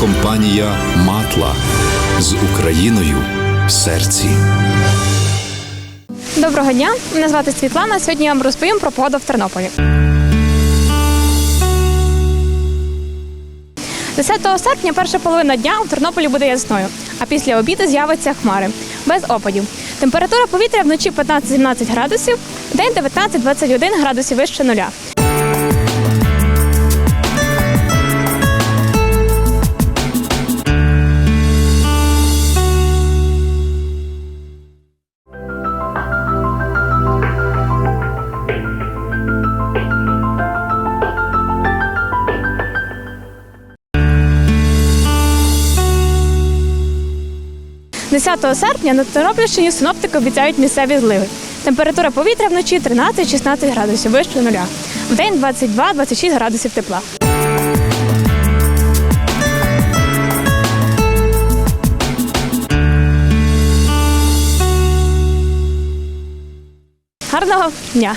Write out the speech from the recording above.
компанія Матла з Україною в серці. Доброго дня, мене звати Світлана. Сьогодні я вам розповім про погоду в Тернополі. 10 серпня перша половина дня у Тернополі буде ясною, а після обіду з'явиться хмари без опадів. Температура повітря вночі 15-17 градусів, день 19-21 градусів вище нуля. – 10 серпня на Тернопільщині синоптики обіцяють місцеві зливи. Температура повітря вночі 13-16 градусів вище нуля. В день 22-26 градусів тепла. Гарного дня!